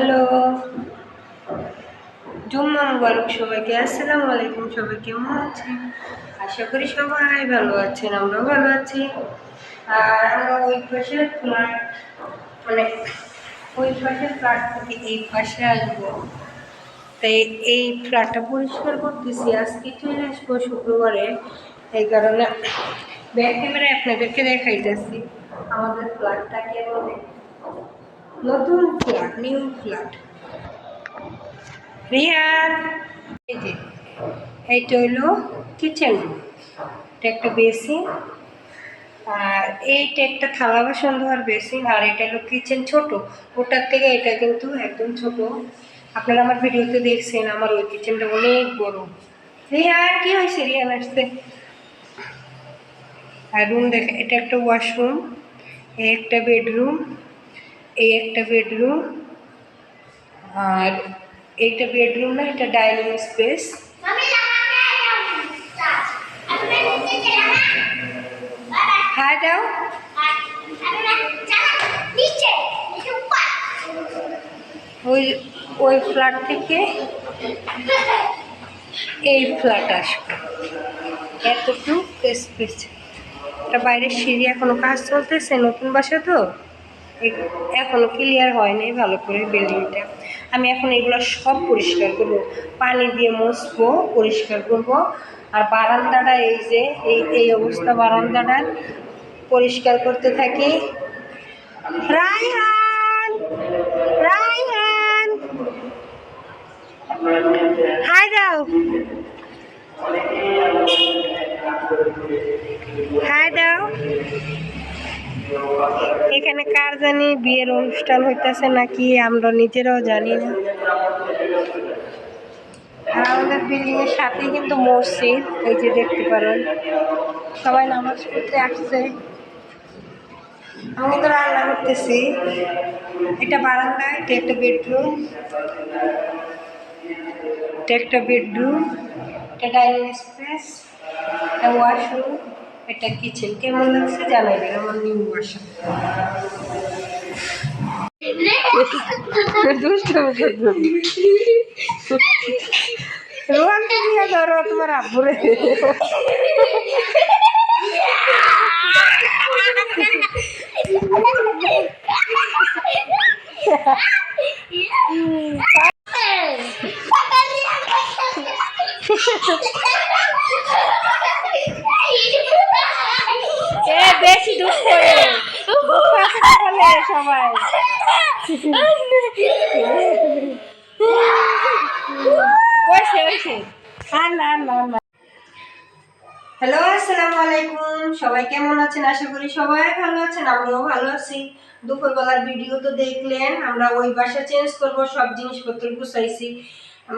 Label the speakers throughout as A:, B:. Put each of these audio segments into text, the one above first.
A: Hello জুম্মা মুবারক সবাইকে, আসসালামু আলাইকুম সবাই, কেমন আছেন? আশা করি সবাই ভালো আছেন, আমরাও ভালো আছি। আর আমরা ওই পাশের ফ্ল্যাট মানে ওই পাশের ফ্ল্যাট থেকে এই পাশে আসব। তাই এই ফ্ল্যাটটা পরিষ্কার করতেছি। আজকে চলে আসব শুক্রবারে। এই কারণে ব্যাক ক্যামেরায় আপনাদেরকে দেখাইতেছি। আমাদের ফ্ল্যাটটা কেমন? নতুন ফ্ল্যাট, নিউ ফ্ল্যাট। রিয়ান এই যে, এইটা হইল কিচেন এটা একটা বেসিন আর এইটা একটা থালা বাসন ধোয়ার বেসিন আর এটা হলো কিচেন ছোট। ওটার থেকে এটা কিন্তু একদম ছোট। আপনারা আমার ভিডিওতে দেখছেন, আমার ওই কিচেনটা অনেক বড়। রিয়ান কি হয়েছে? রিয়ান আসতে আর রুম দেখে, এটা একটা ওয়াশরুম একটা বেডরুম এই একটা বেডরুম আর এইটা বেডরুম না এটা ডাইনিং স্পেস হ্যাঁ দাও ওই ওই ফ্ল্যাট থেকে এই ফ্ল্যাট আসবে। এতটুকু স্পেস এটা বাইরের সিঁড়ি এখনও কাজ চলতেছে নতুন বাসা তো? এ- এখনও ক্লিয়ার হয়নি ভালো করে বিল্ডিংটা আমি এখন এগুলো সব পরিষ্কার করব। পানি দিয়ে মুছবো, পরিষ্কার করব। আর বারান্দাটা এই যে, এই এই অবস্থা বারান্দাটা পরিষ্কার করতে থাকি। রায়হান! রায়হান! হাই দাও। হাই দাও। এখানে কার জানি বিয়ের অনুষ্ঠান হইতেছে নাকি আমরা নিজেরাও জানি না। আর আমাদের বিল্ডিং এর সাথেই কিন্তু মসজিদ, এই যে দেখতে পারেন। সবাই নামাজ পড়তে আসছে। আমি তো রান্না করতেছি। এটা বারান্দা, এটা একটা বেডরুম। এটা একটা বেডরুম, এটা ডাইনিং স্পেস এটা ওয়াশরুম। এটা কি কিচেন কেমন লাগছে জানাবেন আমার নিউ বাসা দুষ্ট রোহান তুমি ধরো তোমার আব্বুরে বেশি দুঃখ করে দুঃখ আছে তো বলে সবাই। হ্যালো আসসালামু আলাইকুম। সবাই কেমন আছেন? আশা করি সবাই ভালো আছেন, আমরাও ভালো আছি। দুপুরবেলার ভিডিও তো দেখলেন, আমরা ওই বাসা চেঞ্জ করব, সব জিনিসপত্র গুছাইছি।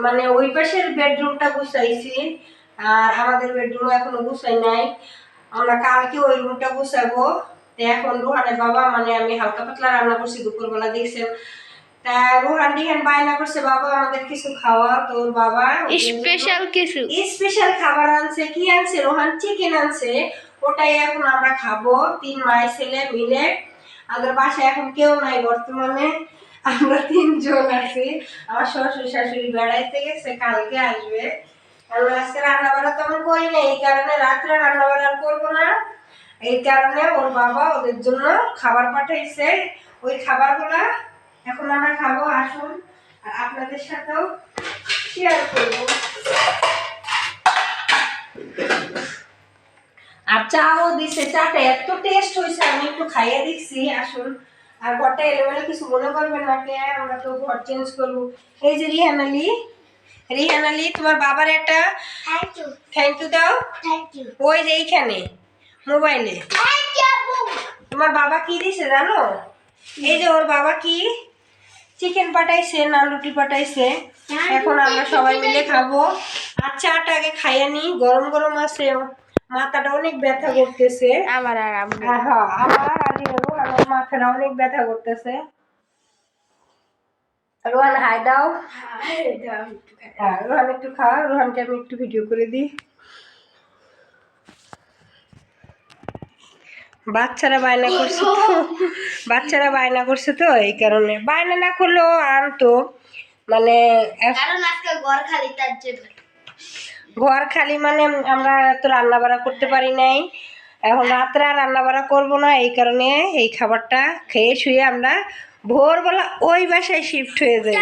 A: মানে ওই পাশের বেডরুমটা গুছাইছি, আর আমাদের বেডরুম এখনও গুছাই নাই। আমরা কালকে ওই রুমটা গুছাবো। তো এখন রুহানের বাবা মানে আমি হালকা পাতলা রান্না করছি দুপুরবেলা দেখছেন তা রুহান ডিহান বায়না করছে বাবা আমাদের কিছু খাওয়া তো ওর বাবা
B: স্পেশাল কিছু?
A: স্পেশাল খাবার আনছে কি আনছে? রোহান চিকেন আনছে। ওটাই এখন আমরা খাব তিন মাই ছেলে মিলে। আমাদের বাসায় এখন কেউ নাই বর্তমানে আমরা তিনজন আছি। আমার শ্বশুর শাশুড়ি বেড়াইতে গেছে কালকে আসবে। আমরা আজকে রান্না বান্না তেমন করি না এই কারণে রাত্রে রান্না বান্না করব না। এই কারণে ওর বাবা ওদের জন্য খাবার পাঠাইছে। ওই খাবারগুলা এখন আমরা খাব আসুন আর আপনাদের সাথেও শেয়ার করব। আর চাও দিছে চাটা এত টেস্ট হয়েছে আমি একটু খাইয়ে দিচ্ছি আসুন। আর ঘরটা এলোমেলো কিছু মনে করবেন না কে আমরা তো ঘর চেঞ্জ করব। এই যে রিহান আলী রিহান আলী তোমার বাবার একটা
B: থ্যাংক ইউ
A: দাও।
B: থ্যাংক ইউ
A: ওই যে এইখানে। মোবাইলে। তোমার বাবা কি দিছে জানো? এই যে ওর বাবা কি? চিকেন পাঠাইছে না রুটি পাঠাইছে এখন আমরা সবাই মিলে খাব। আর চাটা আগে খাইয়ে নি গরম গরম আছে। মাথাটা অনেক ব্যথা করতেছে।
B: আমার আর
A: হ্যাঁ হ্যাঁ, আমার আর আমার মাথাটা অনেক ব্যথা করতেছে। রোহান হাই দাও। হ্যাঁ রোহান একটু খা রোহানকে আমি একটু ভিডিও করে দিই। বাচ্চারা বায়না করছে তো। বাচ্চারা বায়না করছে তো এই কারণে। বায়না না করলেও আনতো মানে
B: ঘর খালি
A: মানে আমরা তো রান্না বাড়া করতে পারি নাই। এখন রাত্রে আর রান্না বাড়া করব না এই কারণে এই খাবারটা খেয়ে শুয়ে আমরা ভোরবেলা ওই বাসায় শিফট হয়ে যাই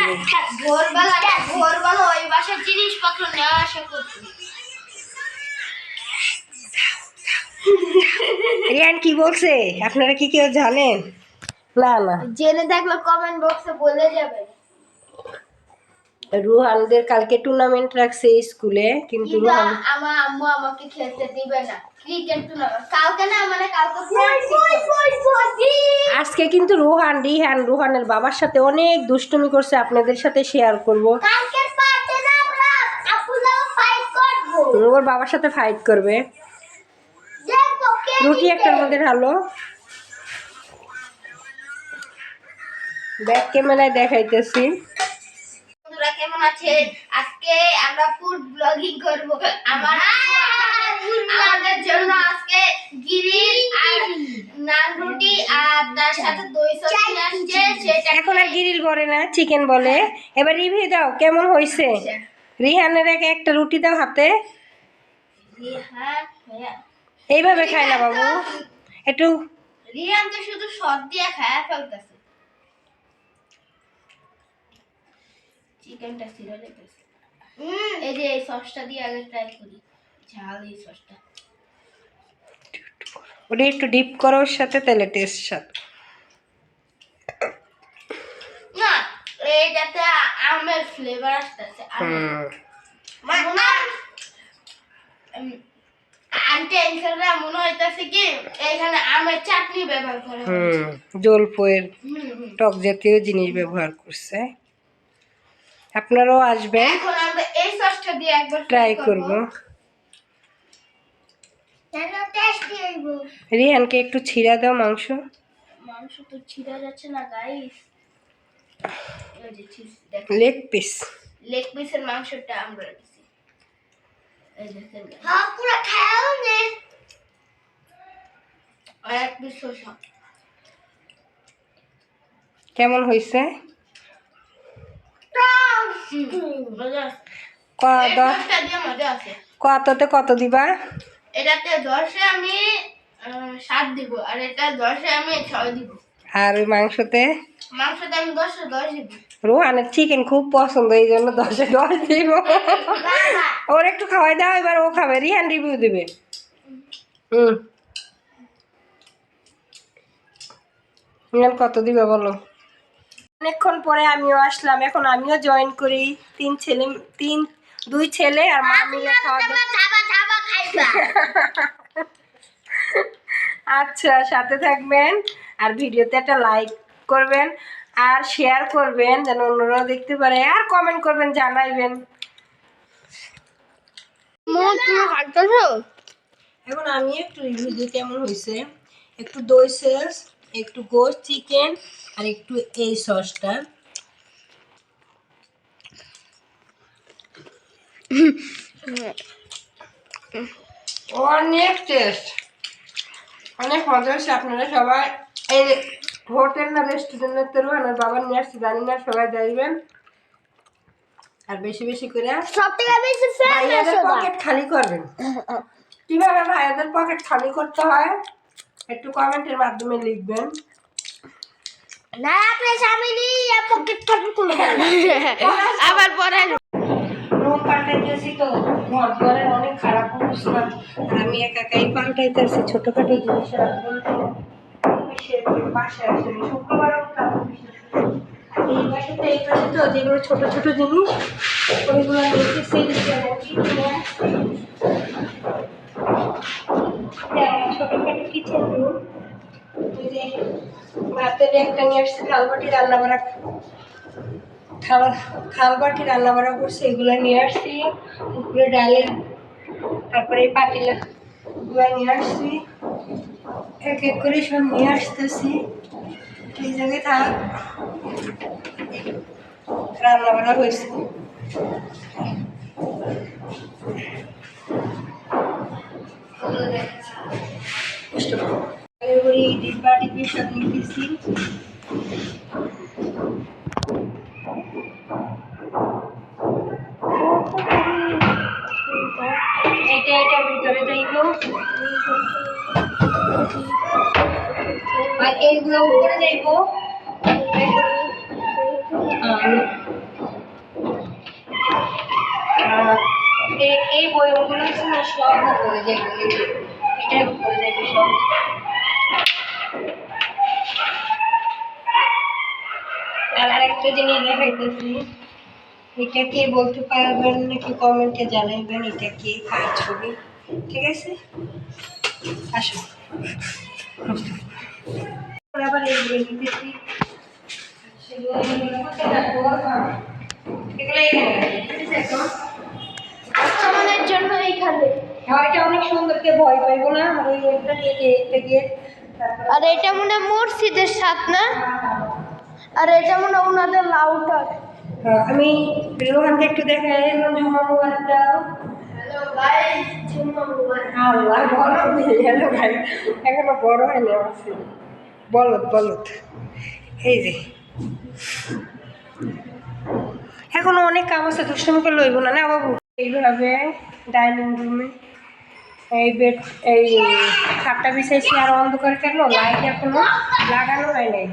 B: ভোরবেলা ভোরবেলা ওই বাসার জিনিসপত্র নেওয়া আসা করছি।
A: রিয়ান কি বলছে? আপনারা কি কেউ জানেন? না না।
B: জেনে থাকলে কমেন্ট বক্সে বলে যাবেন
A: রুহানদের কালকে টুর্নামেন্ট রাখছে স্কুলে কিন্তু রুহান
B: আমার আম্মু আমাকে খেলতে দিবে না। ক্রিকেট টুর্নামেন্ট কালকে না মানে কালকে
A: আজকে কিন্তু রুহান রিহান রুহানের বাবার সাথে অনেক দুষ্টুমি করছে আপনাদের সাথে শেয়ার করব।
B: কালকের পার্টি আমরা আপুলাও ফাইট করব।
A: ওর বাবার সাথে ফাইট করবে। রুটি একটার মধ্যে ঢালো। ব্যাক ক্যামেরায় দেখাইতেছি।
B: বন্ধুরা কেমন আছেন আজকে আমরা ফুড ব্লগিং করব। আমার আমাদের জন্য আজকে গিরিল আর নান রুটি আর তার সাথে দই সবজি আসছে সেটা
A: এখন আর গিরিল বলে না চিকেন বলে। এবার রিভিউ দাও কেমন হয়েছে রিহানের এক একটা রুটি দাও হাতে।
B: রিহান হ্যাঁ।
A: এইভাবে খায় না বাবু। একটু
B: রিহান তো শুধু সদ দিয়ে খায়া ফেলতেছে। চিকেনটা ছিল লেগেছে। এই যে এই সসটা দিয়ে আগে ট্রাই করি। ঝাল এই সসটা।
A: ওটা একটু ডিপ করো ওর সাথে তেলে টেস্ট সাথে
B: না এইটাতে আমের ফ্লেভার আসতেছে।
A: হুম।
B: আন্টি এখানে মনে হইতাছে কি এখানে আমের চাটনি ব্যবহার করা
A: হুম জলপয়ের। টক জাতীয় জিনিস ব্যবহার করছে। আপনারাও আসবেন।
B: এখন আমরা এই সসটা দিয়ে একবার
A: ট্রাই করব।
B: কেন
A: রিহানকে একটু ছিঁড়া দাও মাংস।
B: মাংস তো ছিঁড়া যাচ্ছে না গাইস এই যে চিজ দেখো।
A: লেগ পিস
B: লেগ পিসের মাংসটা আমরা এই দেখেন হ্যাঁ পুরো খাও নে আর এক পিস শসা।
A: কেমন হয়েছে কততে কত দিবা?
B: এটাতে দশে আমি সাত দিব আর এটা দশে আমি ছয় দিব।
A: আর ওই মাংসতে?
B: মাংসতে আমি দশে দশ দিব।
A: রোহানের চিকেন খুব পছন্দ এই জন্য দশে দশ দিব। ওর একটু খাওয়াই দাও এবার ও খাবে রিহান রিভিউ দিবে। হুম কত দিবে বলো? অনেকক্ষণ পরে আমিও আসলাম এখন আমিও জয়েন করি। তিন ছেলে তিন দুই ছেলে আর মা মিলে খাওয়া আচ্ছা সাথে থাকবেন আর ভিডিওতে একটা লাইক করবেন। আর শেয়ার করবেন যেন অন্যরাও দেখতে পারে আর কমেন্ট করবেন জানাইবেন। এখন আমি একটু রিভিউ দিই কেমন হয়েছে? একটু দই সস একটু গোস্ট চিকেন আর একটু এই সসটা অনেক টেস্ট অনেক মজা হয়েছে আপনারা সবাই। এই হোটেল না রেস্টুরেন্টের তো আমার বাবার নিয়ে আসছে জানি না সবাই যাইবেন। আর বেশি বেশি করে
B: সব থেকে বেশি
A: ভাইয়াদের পকেট খালি করবেন। কীভাবে ভাইয়াদের পকেট খালি করতে হয়? একটু কমেন্টের মাধ্যমে লিখবেন।
B: না আপনি স্বামী নিয়ে পকেট খালি আবার পরে
A: রুম পাল্টাইতেছি তো ঘর ঘরের অনেক খারাপ অবস্থা। আমি একা একাই পাল্টাইতেছি ছোটখাটো জিনিস যেগুলো ছোট ছোট জিনিস, ওইগুলো রেখেছি ছোটখাটো কিচেন ভাতের একটা নিয়ে রান্না করা রান্না করা করছে, এগুলো নিয়ে আসছি। উপরে ডালের তারপরে গুলো নিয়ে আসছি। এক এক করে সব নিয়ে আসতেছি। এই জায়গায় থাক রান্না বান্না হয়েছে এসব নিতেছি আর এইগুলো উপরে যাইব এই- বইগুলো সব উপরে যাইব এই যে, এটার সব। আর একটা জিনিস দেখাইতেছি এটা কে বলতে পারবেন নাকি কমেন্টে জানাইবেন এটা কে কার ছবি? ঠিক আছে? আসো। আবার এইগুলো নিতেছি সেগুলো এগুলো
B: জন্য এইখানে।
A: হ্যাঁ, এটা অনেক সুন্দর কে ভয় পাইবো না। আর ওই একটা দিয়ে এটা গিয়ে
B: আর এটা মনে হয় মসজিদের সাথ না? আর এটা মনে হয় ওনাদের লাউটার।
A: হ্যাঁ, আমি রোহানকে একটু দেখাই। জুমা মোবাইল দাও।
B: Hello Jhuma mobile.
A: আল্লাহ বড় হলো ভাই এখনও বড় হয়নি আমার ছেলে। বলত বলত এই যে। এখনও অনেক কাম আছে দুষ্টমি করে লইব না। না বাবু এইভাবে ডাইনিং রুমে। এই বেড, এই খাটটা বিছাইছি আর অন্ধকার কেন? লাইট এখনও লাগানো হয় নাই।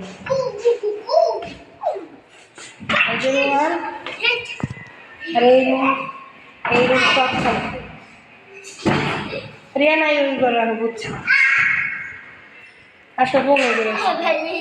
A: এই রুম। এই রুম রিয়া নাই ওই ঘরে আমি বুঝছি আসো বলে